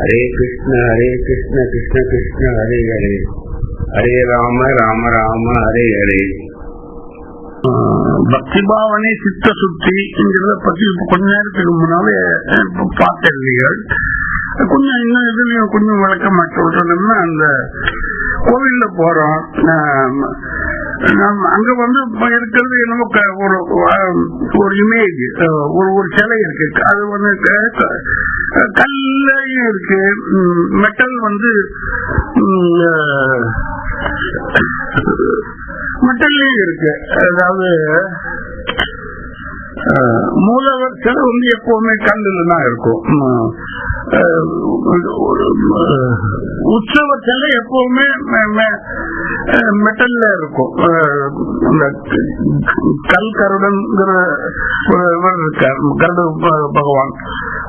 ஹரே கிருஷ்ண ஹரே கிருஷ்ண கிருஷ்ண கிருஷ்ண ஹரே ஹரே. ஹரே ராம ராம ராம ஹரே ஹரே. பக்தி பாவனை சித்த சுத்திங்கிறத பத்தி கொஞ்ச நேரத்துக்கு முன்னாலே பார்த்திருந்தீர்கள். கொஞ்சம் இன்னும் இதுலயும் கொஞ்சம் விளக்கமா சொல்றதுன்னா அந்த கோவில்ல போறோம். ஆம், அங்க வந்து இருக்கிறது என்னமோ ஒரு ஒரு இமேஜ் ஒரு ஒரு சிலை இருக்கு. அது வந்து கல்லையும் இருக்கு. மெட்டல் வந்து மெட்டல்லையும் இருக்கு. அதாவது மூலவர் சிலை வந்து எப்பவுமே கல்லுல தான் இருக்கும் உற்சவ சிலை எப்பவுமே மெ- மெட்டல்ல இருக்கும். இந்த கல் கருடன்கிற ஒரு இவர் இருக்கார். கருட ப- பகவான்.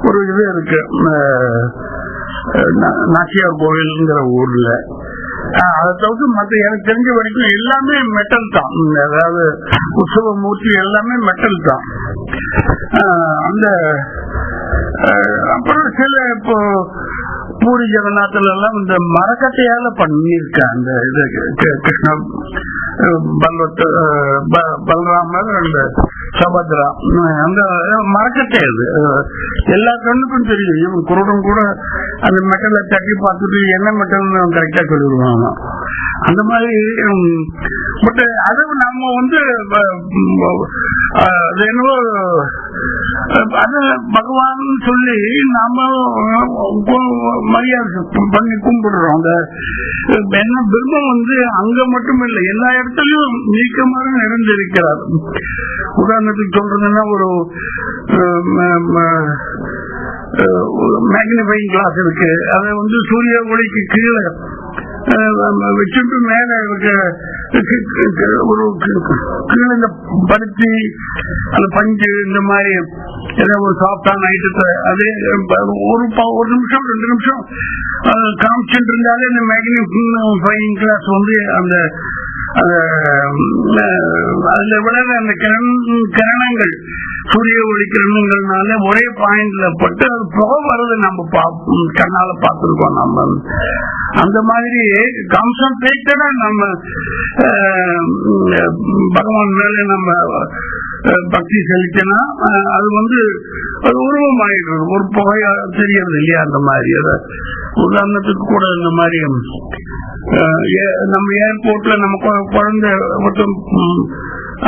ஒரு இது இருக்கு. நாச்சியார் கோவில்ங்கிற ஊர்ல. அதை தவிர்த்து மற்ற எனக்கு தெரிஞ்ச வரைக்கும் எல்லாமே மெட்டல் தான். அதாவது உற்சவ மூர்த்தி எல்லாமே மெட்டல் தான். அந்த அப்புறம் சில இப்போ பூரி ஜெகநாத்ல எல்லாம் இந்த மரக்கட்டையால பண்ணியிருக்க அந்த இது. கி- கிருஷ்ண அஹ், பல்ராமர் ப- அந்த சபத்ரா அந்த மறக்கட்டே அது. எல்லா கண்ணுக்கும் தெரியும். இவன் குருடன் கூட அந்த மெட்டலை தட்டி பார்த்துட்டு என்ன மெட்டல்னு கரெக்டா சொல்லிடுவாங்க. அந்த மாதிரி பட் அது நம்ம வந்து அது என்னவோ அது பகவான் சொல்லி நாம மரியாதை பண்ணி கும்பிடுறோம். அந்த என்ன பிரம்மம் வந்து அங்க மட்டும் இல்லை எல்லா இடத்துல முற்றிலும் நீக்கமாக நிறைந்திருக்கிறார் உதாரணத்துக்கு சொல்றதுன்னா ஒரு மேக்னிஃபைங் கிளாஸ் இருக்கு. அதை வந்து சூரிய ஒளிக்கு கீழே வச்சுட்டு மேல இருக்க ஒரு கீழே இந்த பருத்தி அந்த பஞ்சு இந்த மாதிரி ஏதாவது ஒரு சாஃப்டான ஐட்டத்தை அதே ஒரு ஒரு நிமிஷம் ரெண்டு நிமிஷம் காமிச்சுட்டு இருந்தாலே இந்த மேக்னிஃபைங் கிளாஸ் வந்து அந்த அதுல விட அந்த கிரண் கிரணங்கள் சூரிய ஒளி கிரணங்கள்னால ஒரே பாயிண்ட்ல பட்டு அது புகை வருது நம்ம கண்ணால பார்த்துருக்கோம் நம்ம. அந்த மாதிரி கான்சன்ட்ரேட்டடா நம்ம பகவான் மேல நம்ம பக்தி செலுத்தினா அது வந்து அது உருவமாயிடுறது. ஒரு புகையா தெரியறது இல்லையா அந்த மாதிரி. அதை உதாரணத்துக்கு கூட இந்த மாதிரி ஏ- நம்ம ஏர்போர்ட்ல நம்ம குழந்தை ஒருத்தன்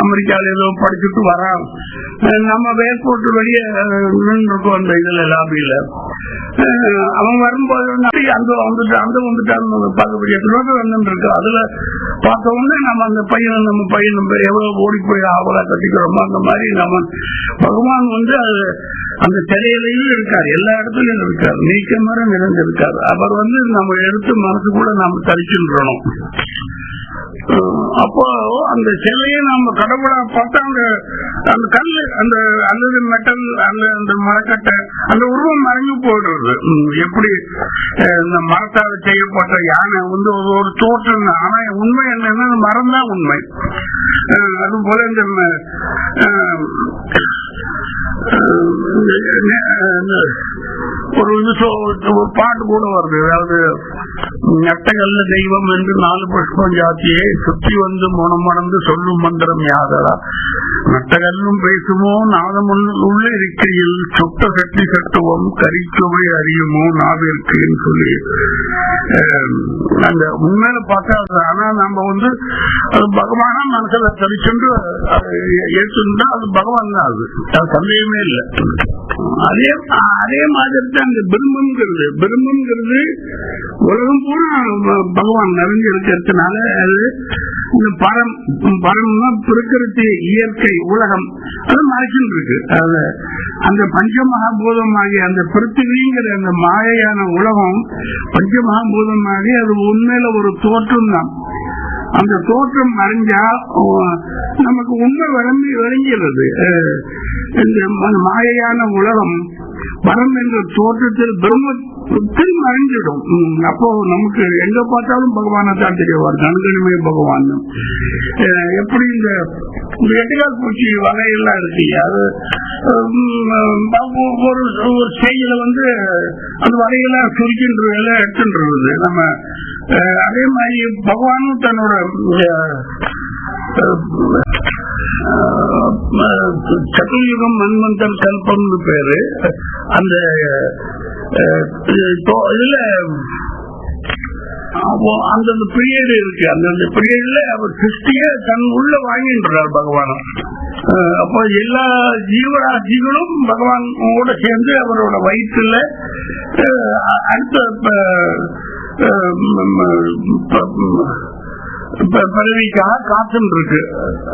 அமெரிக்கால ஏதோ படிச்சுட்டு வரான். நம்ம ஏர்போர்ட் வெளியே நின்றுருக்கோம் அந்த இதுல லாபியில அவன் வரும்போது வந்து அந்த வந்துட்டு அந்த வந்துட்டான்னு பார்க்கக்கூடிய எத்தனை இருக்கு அதுல பார்த்த உடனே நம்ம அந்த பையனை நம்ம பையன் நம்ம எவ்வளவு ஓடி போய் ஆவலா கட்டிக்கிறோமோ அந்த மாதிரி நம்ம பகவான் வந்து அது அந்த சிலையிலையும் இருக்கார். எல்லா இடத்துலயும் இருக்கார். நீக்க மரம் நிறைந்து அவர் வந்து நம்ம எடுத்து மனசுக்குள்ள நம்ம தரிச்சுன்றணும் அப்போ அந்த சிலையை நம்ம கடவுளா பார்த்தா அந்த அந்த கல் அந்த அல்லது மெட்டல் அந்த அந்த மரக்கட்டை அந்த உருவம் மறைஞ்சு போயிடுறது. எப்படி இந்த மரத்தால் செய்யப்பட்ட யானை வந்து ஒரு- ஒரு தோற்றம் ஆனா உண்மை என்னன்னா மரம் தான் உண்மை. அது போல இந்த ஒரு ஒரு பாட்டு கூட வருது. அதாவது நெட்டகல்ல தெய்வம் என்று நாலு புஷ்பம் ஜாத்தியே சுற்றி வந்து முணமணந்து சொல்லும் மந்திரம் யாதடா? நட்டகல்லும் பேசுமோ? நாதம் உள்ள இருக்கையில் சுட்ட சக்தி சட்டுவம் கரிச்சுவை அறியுமோ? நாவிற்குன்னு சொல்லி. அந்த உண்மையில பார்த்தா ஆனா நம்ம வந்து அது பகவானா மனசுல தெரிச்சுண்டு ஏற்றுண்டா அது பகவான் தான் அது சந்தேகமே இல்லை. அதே அதே மாதிரி தான் இந்த பிரம்மங்கிறது பிரம்மங்கிறது உலகம் பூரா பகவான் நிறைஞ்சு இருக்கிறதுனால அது இந்த பரம் பரம்னா பிரகிருதி இயற்கை உலகம். அது மறைச்சுட்டு இருக்கு. அதுல அந்த பஞ்சமகாபூதமாகி அந்த பிருத்திவிங்கிற அந்த மாயையான உலகம் பஞ்சமகாபூதமாகி அது உண்மையில ஒரு தோற்றம் தான் அந்த தோற்றம் மறைஞ்சா நமக்கு உண்மை விளம்பி விளங்கிறது மாயையான உலகம் பரம் என்ற தோற்றத்தில் பிரம்மத்தில் மறைஞ்சிடும் அப்போ நமக்கு எங்க பார்த்தாலும் பகவானை தான் தெரியவார் கண்கணிமே பகவான். எப்படி இந்த இந்த எட்டுக்கால் பூச்சி வகையெல்லாம் இருக்கு. அது ஒரு ஒரு ஸ்டேஜில் வந்து அந்த வகையெல்லாம் சுருக்கின்றது எல்லாம் எடுத்துன்றது நம்ம அதே மாதிரி பகவானும் தன்னோட அஹ், மன்மந்தர் மன்வந்தர் கல்பம்னு பேரு. அந்த இதுல அப்போ அந்தந்த பீரியடு இருக்கு. அந்தந்த பீரியட்ல அவர் சிருஷ்டிய தன் உள்ள வாங்கின்றார் பகவான். அப்போ எல்லா ஜீவராசிகளும் கூட சேர்ந்து அவரோட வயிற்றுல அடுத்த பதவிக்காக காத்துட்டு இருக்கு.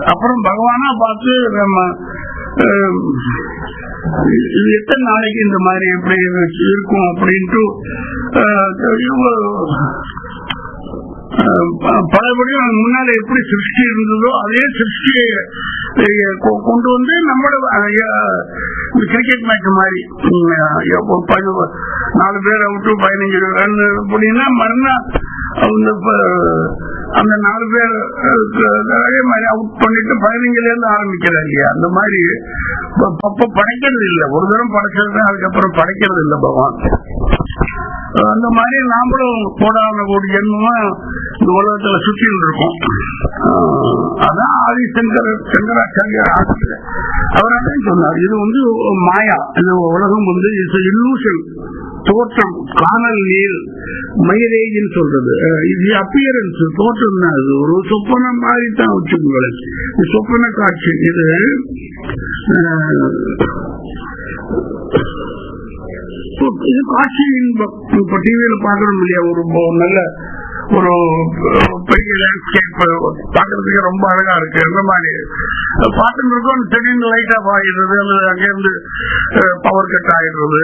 அப்புறம் பகவானா பார்த்து நம்ம எத்தனை நாளைக்கு இந்த மாதிரி எப்படி இருக்கும் அப்படின்ட்டு பலபடியும் முன்னால எப்படி சிருஷ்டி இருந்ததோ அதே சிருஷ்டியை கொ- கொண்டு வந்து நம்மளோட கிரிக்கெட் மேட்ச் மாதிரி நாலு பேர் அவுட்டு பதினஞ்சு ரன் அப்படின்னா மறுநாள் அந்த ப- அந்த நாலு பேர் அதே மாதிரி அவுட் பண்ணிட்டு பதினஞ்சுல இருந்து ஆரம்பிக்கிறாங்க அந்த மாதிரி அப்ப படைக்கிறது இல்லை. ஒரு தரம் படைச்சது அதுக்கப்புறம் படைக்கிறது இல்லை பகவான். அந்த மாதிரி நாமளும் கோடான ஒரு ஜென்மமா இந்த உலகத்துல சுற்றிட்டு இருக்கோம். அதான் ஆதிசங்கர் சங்கராச்சாரியர் ஆசிரியர். அவர் அதான் சொன்னார் இது வந்து மாயா. இந்த உலகம் வந்து இல்லூஷன் தோற்றம் காணல் நீர் மயிரேஜின்னு சொல்றது. இது அப்பியரன்ஸ் தோற்றம் தான். அது ஒரு சொப்பன மாதிரி தான் வச்சுக்கோங்களேன் சொப்பன காட்சி. இது இது காட்சி இன்பம் இப்ப டிவியில பாக்குறோம் இல்லையா? ஒரு நல்ல ஒரு பெரிய லேண்ட்ஸ்கேப் பாக்குறதுக்கு ரொம்ப அழகா இருக்கு. இந்த மாதிரி. பார்த்துட்டு இருக்கோம். திடீர்னு லைட் ஆஃப் ஆகிடுறது அல்லது அங்கிருந்து பவர் கட் ஆகிடுறது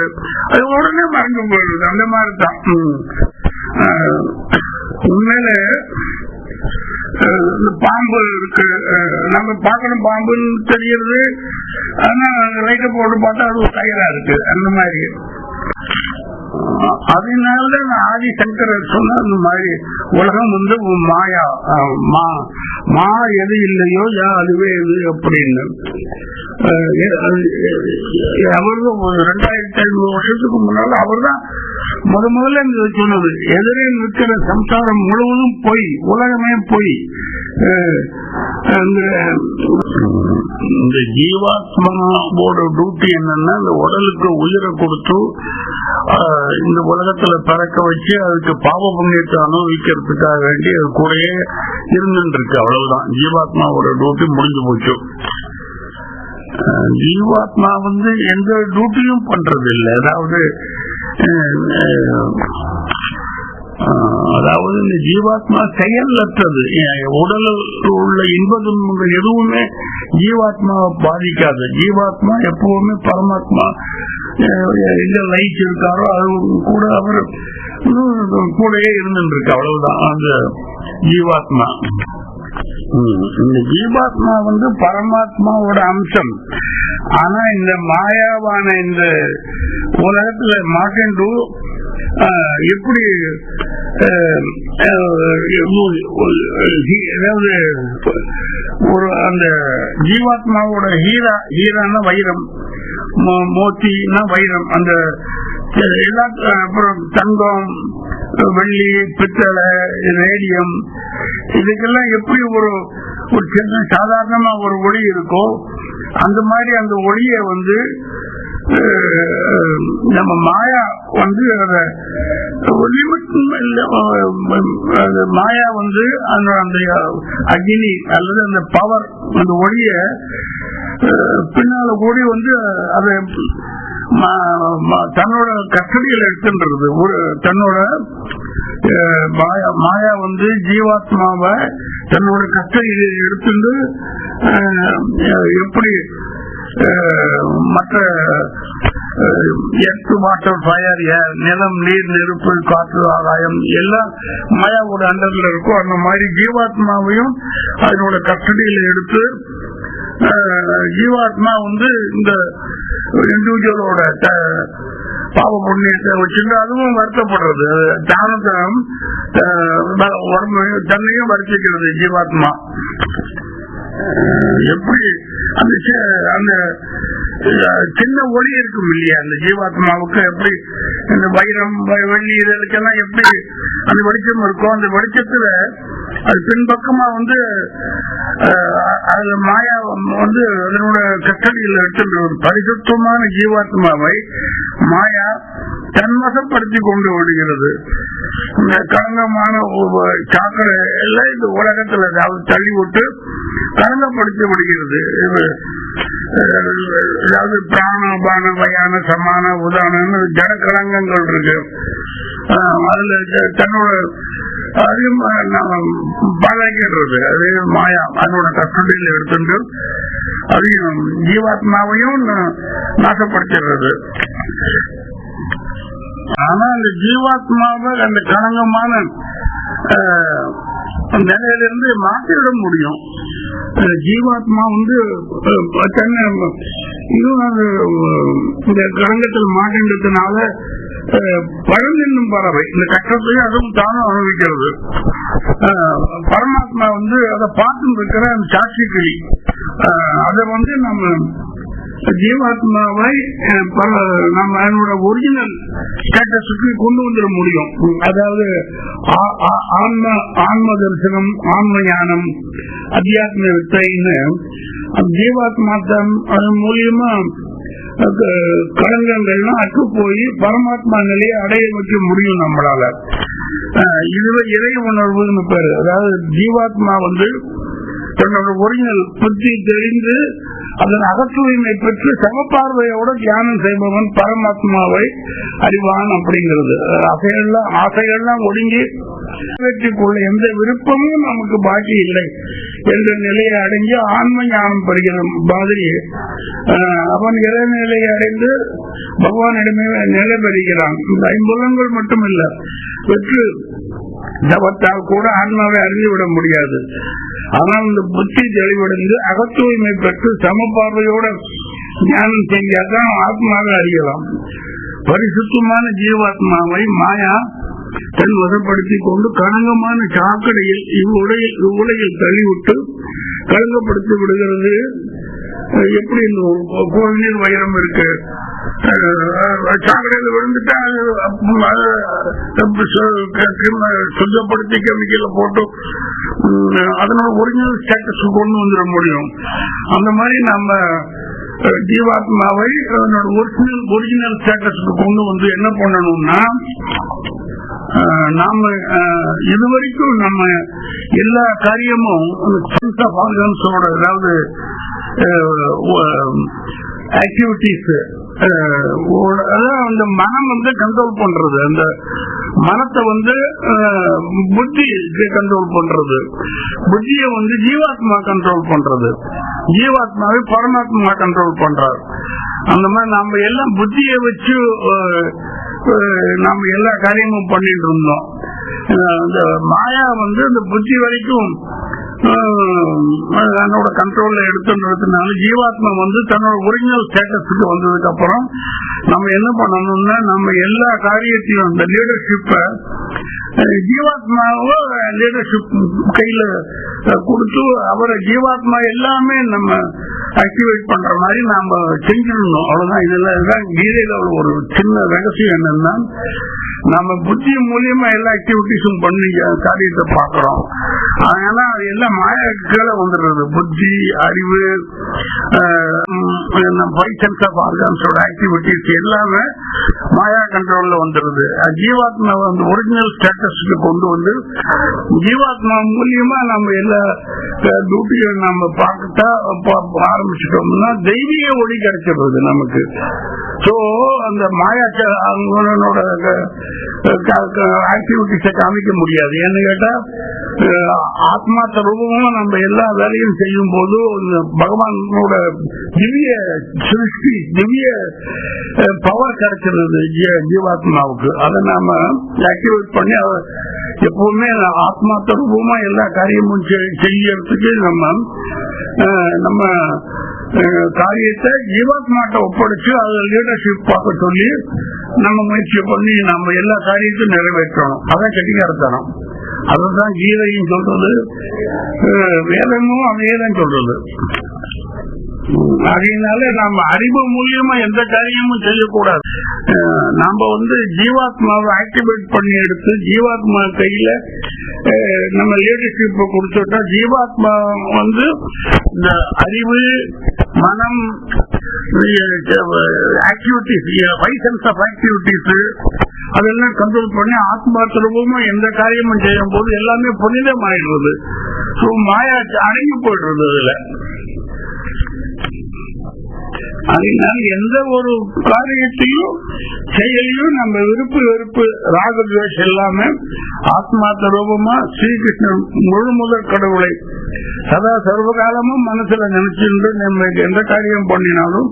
அது உடனே மறந்து போயிடுது. அந்த மாதிரி தான். உண்மையில இந்த பாம்பு இருக்கு. நம்ம பார்க்கணும் பாம்புன்னு தெரியறது ஆனா லைட்டை போட்டு பார்த்தா அது ஒரு இருக்கு. அந்த மாதிரி. அதனாலதான் ஆதிசங்கரர் சொன்ன அந்த மாதிரி உலகம் வந்து மாயா மா மா எது இல்லையோ யா அதுவே எது அப்படின்னு. அவர்தான் ரெண்டாயிரத்தி ஐநூறு வருஷத்துக்கு முன்னால அவர்தான் முத முதல்ல இந்த சொன்னது எதிரே நிற்கிற சம்சாரம் முழுவதும் பொய் உலகமே பொய் அந்த இந்த ஜீவாத்மாவோட டியூட்டி என்னன்னா இந்த உடலுக்கு உயிரை கொடுத்து ஆஹ், இந்த உலகத்துல பிறக்க வச்சு அதுக்கு பாவ புண்ணியத்தை அனுபவிக்கிறதுக்காக வேண்டி அது கூடயே இருந்துட்டு இருக்கு அவ்வளவுதான். ஜீவாத்மாவோட டியூட்டி முடிஞ்சு போச்சு. ஆஹ், ஜீவாத்மா வந்து எந்த டியூட்டியும் பண்றது இல்லை அதாவது அதாவது இந்த ஜீவாத்மா செயலற்றது. அஹ், உடலில் உள்ள இன்ப துன்பங்கள் எதுவுமே ஜீவாத்மாவை பாதிக்காது. ஜீவாத்மா எப்பவுமே பரமாத்மா எங்க லைட் இருக்காரோ அது கூட அவர் கூடையே கூடயே இருந்துட்டு அவ்வளவுதான். அந்த ஜீவாத்மா. இந்த ஜீவாத்மா வந்து பரமாத்மாவோட அம்சம். ஆனா இந்த மாயாவான இந்த உலகத்துல மாட்டேண்டு எப்படி அதாவது ஒரு அந்த ஜீவாத்மாவோட ஹீரா ஹீரான வைரம். மோ- மோத்தினா வைரம். அந்த அப்புறம் தங்கம் வெள்ளி பித்தளை ரேடியம் இதுக்கெல்லாம் எப்படி ஒரு ஒரு சின்ன சாதாரணமா ஒரு ஒளி இருக்கோ அந்த மாதிரி அந்த ஒளியை வந்து நம்ம மாயா வந்து அத மாயா வந்து அந்த அந்த அக்னி அல்லது அந்த பவர் அந்த ஒளிய பின்னால கூடி வந்து அதை தன்னோட கஸ்டடியில் எடுத்துன்றது. ஒரு தன்னோட மாயா மாயா வந்து ஜீவாத்மாவை தன்னோட கஸ்டடியில் எடுத்துட்டு எப்படி மற்ற எர்த் வாட்டர் ஃபயர் நிலம் நீர் நெருப்பு காற்று ஆகாயம் எல்லாம் மாயாவோட அண்டர்ல இருக்கும் அந்த மாதிரி ஜீவாத்மாவையும் அதனோட கஸ்டடியில் எடுத்து ஜீவாத்மா வந்து இந்த இண்டிவிஜுவலோட பாவ புண்ணியத்தை வச்சுட்டு அதுவும் வருத்தப்படுறது. தானத்தனம் தன்னையும் வருத்திக்கிறது ஜீவாத்மா. எப்படி அந்த அந்த சின்ன ஒளி இருக்கும் இல்லையா? அந்த ஜீவாத்மாவுக்கு எப்படி இந்த வைரம் வெள்ளி இதற்கெல்லாம் எப்படி அந்த வெளிச்சம் இருக்கும் அந்த வெளிச்சத்துல அது பின்பக்கமா வந்து அது மாயா வந்து அதனோட கட்டளையில் எடுத்துட்டு ஒரு பரிசுத்தமான ஜீவாத்மாவை மாயா தன்வசப்படுத்தி கொண்டு ஓடுகிறது. இந்த களங்கமான சாக்கடை எல்லாம் இந்த உலகத்துல அதாவது தள்ளி விட்டு களங்கப்படுத்தி விடுகிறது. இது, அதாவது பிராணபான வயான சமான உதாரணம் ஜன களங்கங்கள் இருக்கு அதுல தன்னோட அதையும் பாலாக்கிடுறது. அது மாயா அதனோட கஸ்டடியில் எடுத்துட்டு அதையும் ஜீவாத்மாவையும் நாசப்படுத்திடுறது. ஆனா அந்த ஜீவாத்மாவை அந்த களங்கமான நிலையிலிருந்து மாற்றிவிட முடியும். ஜீவாத்மா வந்து தன்னை இன்னும் அது இந்த களங்கத்தில் மாட்டின்றதுனால பழந்தென்னும் பறவை இந்த கஷ்டத்தையும் அதுவும் தானும் அனுபவிக்கிறது. பரமாத்மா வந்து அதை பார்த்து இருக்கிற அந்த சாட்சி கிளி. அதை வந்து நம்ம ஜீவாத்மாவை நம்ம அதனோட ஒரிஜினல் ஸ்டேட்டஸுக்கு கொண்டு வந்துட முடியும். அதாவது ஆ- ஆ- ஆன்ம ஆன்ம தரிசனம் ஆன்ம ஞானம் அத்தியாத்ம வித்தைன்னு ஜீவாத்மா அதன் மூலியமா களங்கங்கள்லாம் அற்று போய் பரமாத்மா நிலையை அடைய வைக்க முடியும் நம்மளால. அஹ், இதுல இறை உணர்வுன்னு பேரு. அதாவது ஜீவாத்மா வந்து தன்னோட ஒரிஜினல் புத்தி தெரிந்து அதன் அகத்துவமை பெற்று சமப்பார்வையோட தியானம் செய்பவன் பரமாத்மாவை அறிவான் அப்படிங்கிறது. அசைகள்லாம் ஆசைகள்லாம் ஒடுங்கி வெற்றிக்குள்ள எந்த விருப்பமும் நமக்கு பாக்கி இல்லை என்ற நிலையை அடைஞ்சு ஆன்ம ஞானம் பெறுகிற மாதிரி அஹ், அவன் இறைநிலையை அடைந்து பகவானிடமே நிலை பெறுகிறான் இந்த ஐம்புலங்கள் மட்டும் இல்ல வெற்று தவத்தால் கூட ஆன்மாவை அறிந்து விட முடியாது. ஆனால் இந்த புத்தி தெளிவடைந்து அகத்தூய்மை பெற்று பார்வையோட ஞானம் செஞ்சாதான் ஆத்மாவை அறியலாம். பரிசுத்தமான ஜீவாத்மாவை மாயா தன் வசப்படுத்திக் கொண்டு களங்கமான சாக்கடையில் இவ்வுலையில் இவ்வுலகில் தள்ளிவிட்டு களங்கப்படுத்தி விடுகிறது. எப்படி இந்த வைரம் இருக்கு? சாக்கடையில் விழுந்துட்டா அது சுத்தப்படுத்தி கெமிக்கல போட்டு அதனோட ஒரிஜினல் ஸ்டேட்டஸ் கொண்டு வந்துட முடியும். அந்த மாதிரி நம்ம ஜீவாத்மாவை அதனோட ஒரிஜினல் ஒரிஜினல் ஸ்டேட்டஸ்க்கு கொண்டு வந்து என்ன பண்ணணும்னா நாம இதுவரைக்கும் நம்ம எல்லா காரியமும் சென்ஸ் ஆஃப் ஆர்கன்ஸோட அதாவது ஆக்டிவிட்டிஸ் அதான் அந்த மனம் வந்து கண்ட்ரோல் பண்றது. அந்த மனத்தை வந்து புத்தி கண்ட்ரோல் பண்றது. புத்தியை வந்து ஜீவாத்மா கண்ட்ரோல் பண்றது. ஜீவாத்மாவை பரமாத்மா கண்ட்ரோல் பண்றாரு. அந்த மாதிரி நம்ம எல்லாம் புத்தியை வச்சு நம்ம எல்லா காரியமும் பண்ணிட்டு இருந்தோம். இந்த மாயா வந்து இந்த புத்தி வரைக்கும் தன்னோட கண்ட்ரோல்ல எடுத்துன்றதுனால ஜீவாத்மா வந்து தன்னோட ஒரிஜினல் ஸ்டேட்டஸுக்கு வந்ததுக்கு அப்புறம் நம்ம என்ன பண்ணணும்னா நம்ம எல்லா காரியத்தையும் அந்த லீடர்ஷிப்ப ஜீவாத்மாவோ லீடர்ஷிப் கையில கொடுத்து அவரை ஜீவாத்மா எல்லாமே நம்ம ஆக்டிவேட் பண்ற மாதிரி நாம செஞ்சிடணும். அவ்வளவுதான். இதெல்லாம் இதுதான் கீதையில ஒரு சின்ன ரகசியம் என்னன்னா நம்ம புத்தி மூலியமா எல்லா ஆக்டிவிட்டிஸும் பண்ணி காரியத்தை பாக்குறோம் அதனால அது எல்லாம் மாயா கீழே வந்துடுறது. புத்தி அறிவு ஃபைவ் ஆஃப் ஆர்கான்ஸோட ஆக்டிவிட்டிஸ் எல்லாமே மாயா கண்ட்ரோல்ல வந்துருது. ஜீவாத்மா வந்து ஒரிஜினல் ஸ்டேட்டஸ்க்கு கொண்டு வந்து ஜீவாத்மா மூலியமா நம்ம எல்லா டியூட்டியும் நம்ம பார்க்கட்டா பா- ஆரம்பிச்சிட்டோம்னா தெய்வீக ஒளி கிடைச்சிடுறது நமக்கு. சோ அந்த மாயா அவங்களோட ஆக்டிவிட்டிஸை காமிக்க முடியாது. ஏன்னு கேட்டா அஹ், ஆத்மாத்த நம்ம எல்லா வேலையும் செய்யும் போது பகவானோட திவ்ய சிருஷ்டி திவ்ய பவர் கிடைச்ச இருக்கிறது ஜீவாத்மாவுக்கு. அதை நாம ஆக்டிவேட் பண்ணி எப்பவுமே ஆத்மா ரூபமா எல்லா காரியமும் செய்- செய்யறதுக்கு நம்ம நம்ம காரியத்தை ஜீவாத்மாட்ட ஒப்படைச்சு அதை லீடர்ஷிப் பார்க்க சொல்லி நம்ம முயற்சி பண்ணி நம்ம எல்லா காரியத்தையும் நிறைவேற்றணும். அதான் கெட்டிக்காரத்தனம் அதுதான் கீதையும் சொல்றது. வேதமும் அதையே தான் சொல்றது. அதனால நம்ம அறிவு மூலியமா எந்த காரியமும் செய்யக்கூடாது. நாம வந்து ஜீவாத்மாவை ஆக்டிவேட் பண்ணி எடுத்து ஜீவாத்மா கையில நம்ம லீடர்ஷிப் கொடுத்துட்டா ஜீவாத்மா வந்து இந்த அறிவு மனம் ஆக்டிவிட்டிஸ் வைசன்ஸ் ஆஃப் ஆக்டிவிட்டிஸ் அதெல்லாம் கண்ட்ரோல் பண்ணி ஆத்மாத்திரமும் எந்த காரியமும் செய்யும் போது எல்லாமே புனிதமாயிடுறது. ஸோ மாயா அடங்கி போயிடுறது அதுல. அதனால் எந்த ஒரு காரியத்தையும் செயலையும் நம்ம விருப்பு வெறுப்பு ராகத்வேஷம் இல்லாம ஆத்மாத்த ரூபமா ஸ்ரீகிருஷ்ணன் முழு முதல் கடவுளை சதா சர்வகாலமும் மனசுல நினைச்சிருந்து நம்ம எந்த காரியம் பண்ணினாலும்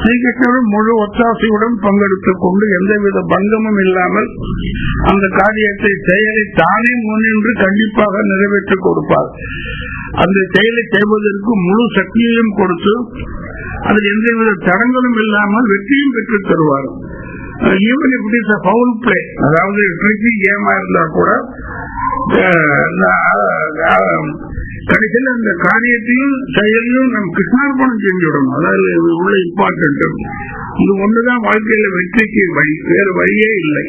ஸ்ரீகிருஷ்ணனும் முழு ஒத்தாசையுடன் பங்கெடுத்துக் கொண்டு எந்தவித பங்கமும் இல்லாமல் அந்த காரியத்தை செயலை தானே முன்னின்று கண்டிப்பாக நிறைவேற்றிக் கொடுப்பார். அந்த செயலை செய்வதற்கு முழு சக்தியையும் கொடுத்து அதில் எந்தவித தடங்களும் இல்லாமல் வெற்றியும் பெற்று தருவார். ஈவன் இப்படி பவுல் பிளே அதாவது ட்ரிக்கி கேமா இருந்தா கூட கடைசியில் அந்த காரியத்தையும் செயலையும் நம்ம கிருஷ்ணார்பணம் செஞ்சுடணும். அதாவது இது உள்ள இம்பார்ட்டன்ட் இது ஒண்ணுதான் வாழ்க்கையில வெற்றிக்கு வழி வேறு வழியே இல்லை.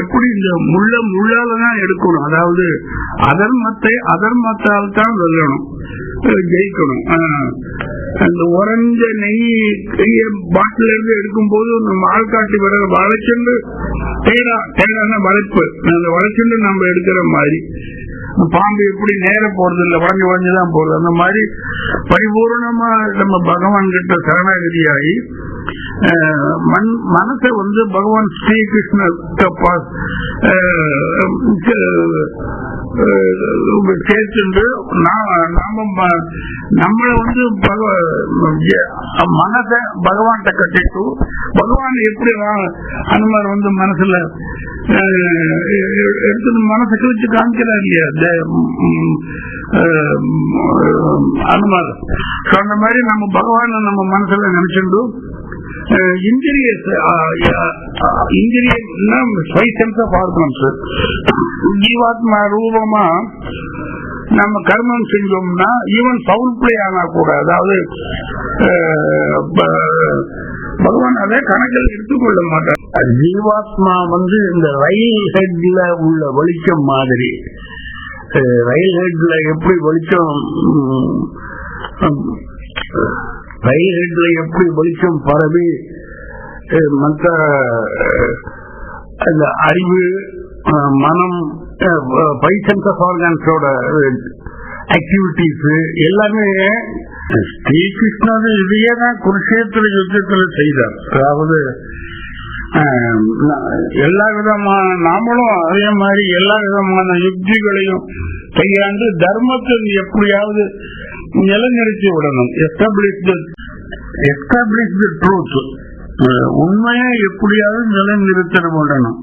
எப்படி இந்த முள்ள முள்ளால தான் எடுக்கணும்? அதாவது அதர்மத்தை அதர்மத்தால் தான் வெல்லணும் ஜெயிக்கணும். அந்த உறைஞ்ச நெய் பாட்டில இருந்து எடுக்கும் போது நம்ம ஆள்காட்டி வர வளைச்சென்று தேடா தேடான வளைப்பு. அந்த வளைச்சென்று நம்ம எடுக்கிற மாதிரி. பாம்பு எப்படி நேர போறது இல்ல வளைஞ்சு வளைஞ்சுதான் போறது. அந்த மாதிரி பரிபூர்ணமா நம்ம பகவான் கிட்ட சரணாகதியாகி மனசை வந்து பகவான் ஸ்ரீகிருஷ்ணர் சேர்த்துண்டு நாம ம- வந்து பகவ- எ- மனசை பகவான்கிட்ட கட்டிட்டு பகவான் எப்படி அனுமார் வந்து மனசுல எடுத்து மனசை கிழிச்சு காமிக்கிறார் இல்லையா? இந்த, அனுமார். So, அந்த மாதிரி நம்ம பகவானை நம்ம மனசுல நினைச்சுண்டு இந்திரிய இன்ஜினியர்னா ஃபைவ் சென்ஸ் ஆஃப் ஆர்கன்ஸ் ஜீவாத்மா ரூபமா நம்ம கர்மம் செஞ்சோம்னா ஈவன் பவுல் பிளே ஆனா கூட அதாவது பகவான் அதை கணக்கில் எடுத்துக்கொள்ள மாட்டார். ஜீவாத்மா வந்து இந்த ரயில் ஹெட்ல உள்ள வெளிச்சம் மாதிரி. ரயில் ஹெட்ல எப்படி வெளிச்சம் ம், எப்படி வெளிச்சம் பரவி மற்ற அந்த அறிவு மனம் ஃபைவ் சென்ஸ் ஆஃப் ஆர்கான்ஸோட ஆக்டிவிட்டிஸ் எல்லாமே ஸ்ரீகிருஷ்ணர் இதையே தான் குருஷேத்திர யுத்தத்தில் செய்தார். அதாவது எல்லா விதமான நாமளும் அதே மாதிரி எல்லா விதமான யுக்திகளையும் கையாண்டு தர்மத்தை எப்படியாவது நிலைநிறுத்தி விடணும். எஸ்டாப்ளிஷ் எஸ்டாப்ளிஷ் ட்ரூத் உண்மையை எப்படியாவது நிலைநிறுத்த விடணும்.